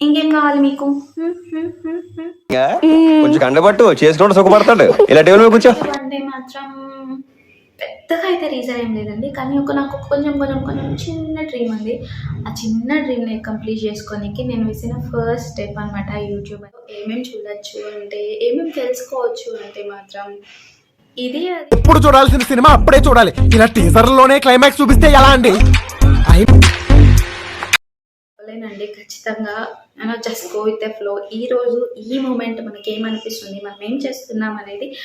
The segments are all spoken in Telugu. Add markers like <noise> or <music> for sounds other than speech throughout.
ఇంకేం కావాలి మీకు. కొంచెం కండబట్టు చేసుకుంటూ సుఖపడతాడు. ఇలా టేబుల్ మీద కూర్చో. అంటే మాత్రం పెద్దగా అయితే రీజన్ ఏం లేదండి కానీ ఒక నాకు కొంచెం కొంచెం కొంచెం చిన్న డ్రీమ్ ఉంది ఆ చిన్న డ్రీమ్ని కంప్లీట్ చేసుకోనికి నేను వేసిన ఫస్ట్ స్టెప్ అనమాట యూట్యూబ్ ఏమేమి చూడొచ్చు అంటే ఏమేమి తెలుసుకోవచ్చు అంటే మాత్రం ఇది ఎప్పుడు చూడాల్సిన సినిమా అప్పుడే చూడాలి. ఇలా టీజర్లోనే క్లైమాక్స్ చూపిస్తే ఎలా అండి? చెప్పలేనండి ఖచ్చితంగా. Just go with the flow ఈ రోజు ఈ మూమెంట్ మనకి ఏమనిపిస్తుంది మనం ఏం చేస్తున్నాం అనేది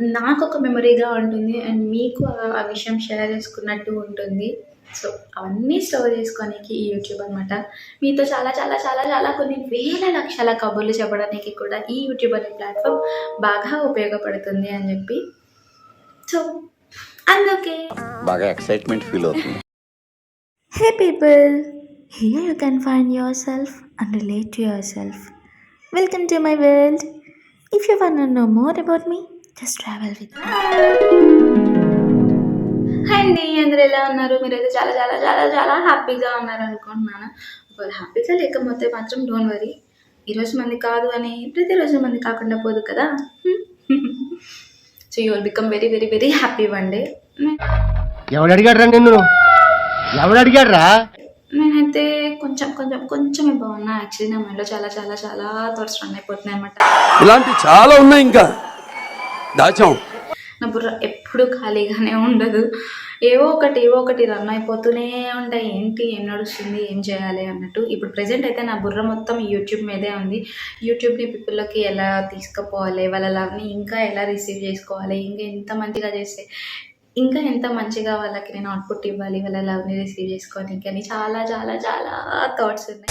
నాకు ఒక మెమరీగా ఉంటుంది. అండ్ మీకు ఆ- విషయం షేర్ చేసుకున్నట్టు ఉంటుంది. సో అవన్నీ స్టోర్ చేసుకోనికి ఈ యూట్యూబ్ అనమాట మీతో చాలా చాలా చాలా చాలా కొన్ని వేల లక్షల కబుర్లు చెప్పడానికి కూడా ఈ యూట్యూబ్ అనే ప్లాట్ఫామ్ బాగా ఉపయోగపడుతుంది అని చెప్పి. సో అందుకే. బాగా ఎక్సైట్మెంట్ ఫీల్ అవుతుంది. Hey people, here you can find yourself and relate to yourself. Welcome to my world. If you want to know more about me, just travel with me. Hi అండి అందరు ఎలా ఉన్నారు? మీరైతే చాలా చాలా చాలా చాలా హ్యాపీగా ఉన్నారు అనుకుంటున్నాను. ఒకవేళ హ్యాపీగా లేకపోతే మాత్రం డోంట్ వరీ ఈరోజు మంది కాదు అని ప్రతిరోజు మంది కాకుండా పోదు కదా? So you will become very very very happy one day ఎవడు అడిగాడ్రా నిన్ను? ఎవడు అడిగాడ్రా? నేనైతే కొంచెం కొంచెం కొంచెమే బాగున్నా యాక్చువల్లీ నా మైండ్లో చాలా చాలా చాలా థాట్స్ రన్ అయిపోతున్నాయి అనమాట ఇలాంటి చాలా ఉన్నాయి ఇంకా. దాచాం. నా బుర్ర ఎప్పుడు ఖాళీగానే ఉండదు. ఏవో ఒకటి ఏవో ఒకటి రన్ అయిపోతూనే ఉంటాయి. ఏంటి ఏం నడుస్తుంది ఏం చేయాలి అన్నట్టు. ఇప్పుడు ప్రెసెంట్ అయితే నా బుర్ర మొత్తం యూట్యూబ్ మీదే ఉంది. యూట్యూబ్ని పీపుల్లోకి ఎలా తీసుకుపోవాలి వాళ్ళ లవ్ని ఇంకా ఎలా రిసీవ్ చేసుకోవాలి ఇంకా ఎంత మంచిగా చేస్తే ఇంకా ఎంత మంచిగా వాళ్ళకి నేను అవుట్పుట్ ఇవ్వాలి వాళ్ళ లవ్ని రిసీవ్ చేసుకోవడానికి అని చాలా చాలా చాలా థాట్స్ ఉన్నాయి.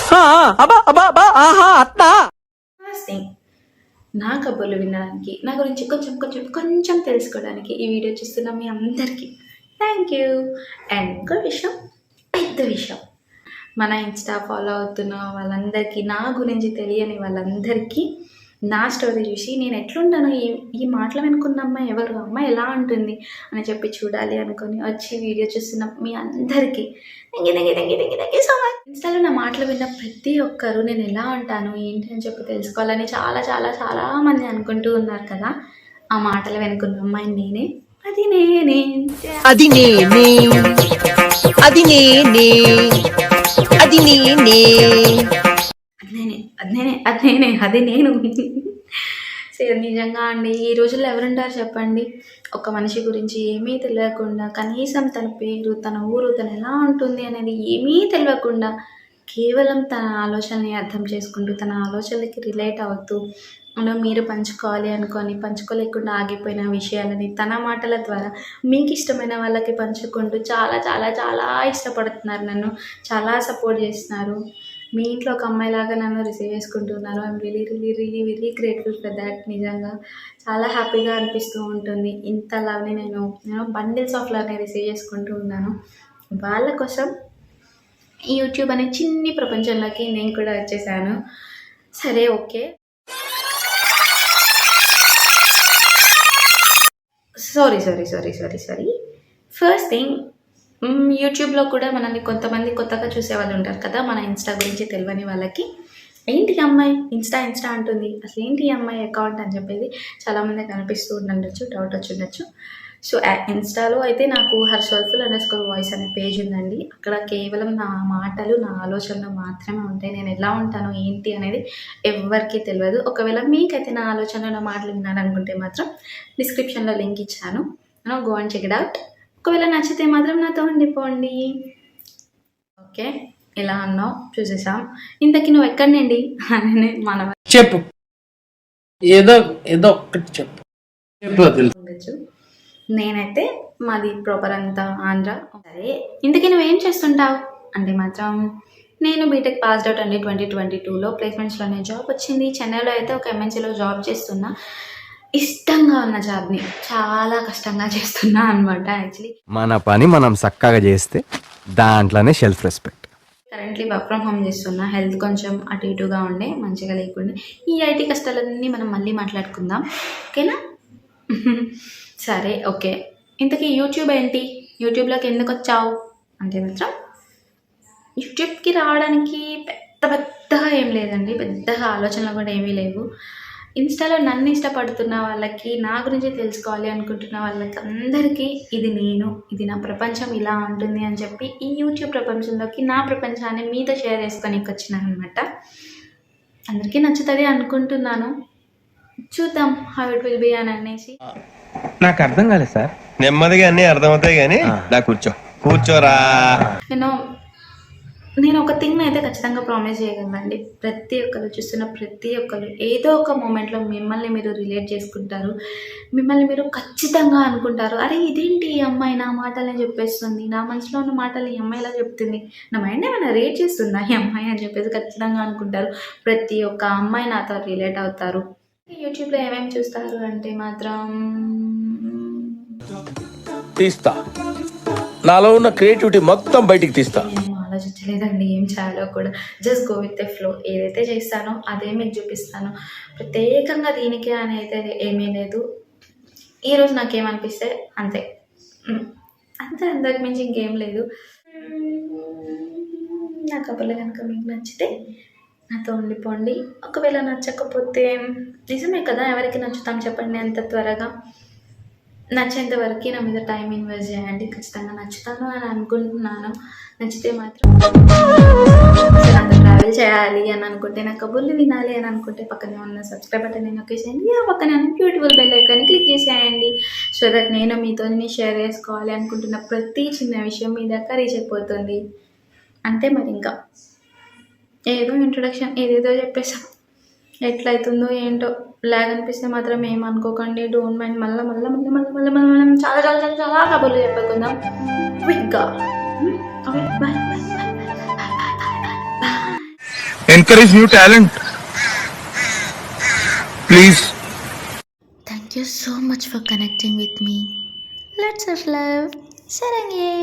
నా కబుర్లు వినడానికి నా గురించి కొంచెం కొంచెం కొంచెం తెలుసుకోవడానికి ఈ వీడియో చూస్తున్న మీ అందరికీ థ్యాంక్ యూ అండ్ ఇంకో విషయం పెద్ద విషయం. మన ఇన్స్టా ఫాలో అవుతున్న వాళ్ళందరికీ నా గురించి తెలియని వాళ్ళందరికీ నా స్టోరీ చూసి నేను ఎట్లుంటాను ఈ ఈ మాటలు వెనుకున్న అమ్మాయి ఎవరు? అమ్మాయి ఎలా ఉంటుంది అని చెప్పి చూడాలి అనుకొని వచ్చి వీడియో చూస్తున్న మీ అందరికీ. Thank you thank you thank you thank you thank you so much ఇన్స్టాలో నా మాటలు విన్న ప్రతి ఒక్కరు నేను ఎలా ఉంటాను ఏంటి అని చెప్పి తెలుసుకోవాలని చాలా చాలా చాలా మంది అనుకుంటూ ఉన్నారు కదా. ఆ మాటలు వెనుకున్న అమ్మాయి నేనే. అది నేనే. అది నేనే. అది నేనే. అది నేనే. అదేనే అదేనే అది నేను. నిజంగా అండి ఈ రోజుల్లో ఎవరుంటారు చెప్పండి? ఒక మనిషి గురించి ఏమీ తెలియకుండా కనీసం తన పేరు తన ఊరు తను ఎలా ఉంటుంది అనేది ఏమీ తెలియకుండా కేవలం తన ఆలోచనని అర్థం చేసుకుంటూ తన ఆలోచనలకి రిలేట్ అవుతూ మనం మీరు పంచుకోవాలి అనుకొని పంచుకోలేకుండా ఆగిపోయిన విషయాలని తన మాటల ద్వారా మీకు ఇష్టమైన వాళ్ళకి పంచుకుంటూ చాలా చాలా చాలా ఇష్టపడుతున్నారు నన్ను. చాలా సపోర్ట్ చేస్తున్నారు. మీ ఇంట్లో ఒక అమ్మాయిలాగా నన్ను రిసీవ్ చేసుకుంటున్నారు I am really really really very grateful for that నిజంగా చాలా హ్యాపీగా అనిపిస్తూ ఉంటుంది. ఇంత లవ్ని నేను నేను బండిల్స్ ఆఫ్ లవ్ని రిసీవ్ చేసుకుంటూ ఉన్నాను. వాళ్ళ కోసం ఈ యూట్యూబ్ అనే చిన్ని ప్రపంచంలోకి నేను కూడా వచ్చేసాను. సరే okay. Sorry sorry sorry sorry sorry first thing యూట్యూబ్లో కూడా మనల్ని కొంతమంది కొత్తగా చూసే వాళ్ళు ఉంటారు కదా మన ఇన్స్టా గురించి తెలియని వాళ్ళకి. ఏంటి ఈ అమ్మాయి? ఇన్స్టా ఇన్స్టా అంటుంది. అసలు ఏంటి ఈ అమ్మాయి అకౌంట్ అని చెప్పేది చాలామంది కనిపిస్తూ ఉండొచ్చు డౌట్ వచ్చి ఉండొచ్చు. సో ఇన్స్టాలో అయితే నాకు her soulful underscore voice అనే పేజ్ ఉందండి. అక్కడ కేవలం నా మాటలు నా ఆలోచనలు మాత్రమే ఉంటాయి. నేను ఎలా ఉంటాను ఏంటి అనేది ఎవరికీ తెలియదు. ఒకవేళ మీకైతే నా ఆలోచనలు నా మాటలు వినాలనుకుంటే మాత్రం డిస్క్రిప్షన్లో లింక్ ఇచ్చాను. Go and check it out ఒకవేళ నచ్చితే మాత్రం నాతో ఉండిపోండి. ఓకే ఇలా అన్నావు? చూసేసాం. ఇంతకీ నువ్వు ఎక్కడండి అని మనం చెప్పు. ఏదో ఏదో ఒక్కటి చెప్పు. చెప్పు నేనైతే మాది ప్రాపర్ అంతా ఆంధ్ర. సరే ఇంతకీ నువ్వేం చేస్తుంటావు? అంటే మాత్రం నేను బీటెక్ పాస్డ్ అవుట్ అండి ట్వంటీ ట్వంటీ టూలో ప్లేస్మెంట్స్లోనే జాబ్ వచ్చింది. చెన్నైలో అయితే ఒక ఎంఎన్సీలో జాబ్ చేస్తున్నా. ఇష్టంగా ఉన్న జాబ్ని చాలా కష్టంగా చేస్తున్నా అనమాట యాక్చువల్లీ మన పని మనం చక్కగా చేస్తే దాంట్లోనే self respect currently work from home చేస్తున్నా. హెల్త్ కొంచెం అటు ఇటుగా ఉండే మంచిగా లేకుండా. ఈ ఐటీ కష్టాలన్నీ మనం మళ్ళీ మాట్లాడుకుందాం. ఓకేనా <laughs> సరే ఓకే. ఇంతకీ యూట్యూబ్ ఏంటి? యూట్యూబ్లోకి ఎందుకు వచ్చావు? అంటే మాత్రం యూట్యూబ్కి రావడానికి పెద్ద పెద్దగా ఏం లేదండి. పెద్దగా ఆలోచనలు కూడా ఏమీ లేవు. ఇన్స్టాలో నన్ను ఇష్టపడుతున్న వాళ్ళకి నా గురించి తెలుసుకోవాలి అనుకుంటున్న వాళ్ళకి అందరికీ ఇది నేను ఇది నా ప్రపంచం ఇలా ఉంటుంది అని చెప్పి ఈ యూట్యూబ్ ప్రపంచంలోకి నా ప్రపంచాన్ని మీతో షేర్ చేసుకొని వచ్చినాను అనమాట అందరికీ నచ్చుతుంది అనుకుంటున్నాను. చూద్దాం హౌ ఇట్ విల్ బి అని అనేసి. నాకు అర్థం కాలేదు సార్. నెమ్మదిగా అన్ని అర్థమవుతాయి కానీ కూర్చో. కూర్చోరా. నేను నేను ఒక థింగ్ అయితే ఖచ్చితంగా ప్రామిస్ చేయగలనండి. ప్రతి ఒక్కరు చూస్తున్న ప్రతి ఒక్కరు ఏదో ఒక మూమెంట్లో మిమ్మల్ని మీరు రిలేట్ చేసుకుంటారు. మిమ్మల్ని మీరు ఖచ్చితంగా అనుకుంటారు. అరే ఇదేంటి ఈ అమ్మాయి నా మాటలని చెప్పేస్తుంది? నా మనసులో ఉన్న మాటలు ఈ అమ్మాయి ఇలా చెప్తుంది? నా మైండ్ ఏమైనా రేట్ చేస్తుందా ఈ అమ్మాయి అని చెప్పేసి ఖచ్చితంగా అనుకుంటారు. ప్రతి ఒక్క అమ్మాయి నాతో రిలేట్ అవుతారు. యూట్యూబ్లో ఏమేమి చూస్తారు అంటే మాత్రం తీస్తా. నాలో ఉన్న క్రియేటివిటీ మొత్తం బయటికి తీస్తా. లేదండి ఏం చేయాలో కూడా. Just go with the flow ఏదైతే చేస్తానో అదే మీకు చూపిస్తాను. ప్రత్యేకంగా దీనికి అనేది ఏమీ లేదు. ఈరోజు నాకేమనిపిస్తే అంతే. అంతే అంతకు మించి ఇంకేం లేదు. నా కబుర్లు కనుక మీకు నచ్చితే నాతో ఉండిపోండి. ఒకవేళ నచ్చకపోతే నిజమే కదా ఎవరికి నచ్చుతాం చెప్పండి అంత త్వరగా. నచ్చేంత వరకు నా మీద టైం ఇన్వెస్ట్ చేయండి. ఖచ్చితంగా నచ్చుతాను అని అనుకుంటున్నాను. నచ్చితే మాత్రం అంత ట్రావెల్ చేయాలి అని అనుకుంటే నా కబుర్లు వినాలి అని అనుకుంటే పక్కనే ఉన్న సబ్స్క్రైబ్ బటన్ నొక్కేసేయండి ఆ పక్కనే ఉన్న బ్యూటిఫుల్ బెల్ ఐకాన్ని క్లిక్ చేసేయండి. సో దట్ నేను మీతో షేర్ చేసుకోవాలి అనుకుంటున్న ప్రతి చిన్న విషయం మీ దాకా రీచ్ అయిపోతుంది. అంతే మరి ఇంకా. ఏదో ఇంట్రొడక్షన్ ఏదేదో చెప్పేసాం ఎట్లయితుందో ఏంటో. లాగ్ అనిపిస్తే మాత్రం ఏమనుకోకండి డోంట్ మైండ్ మళ్ళీ మళ్ళీ మళ్ళీ మళ్ళీ మళ్ళీ మళ్ళీ మనం చాలా చాలా చాలా చాలా కబుర్లు చెప్పుకుందాం. క్విక్గా okay bye encourage new talent please Thank you so much for connecting with me. Lots of love. Sarangye.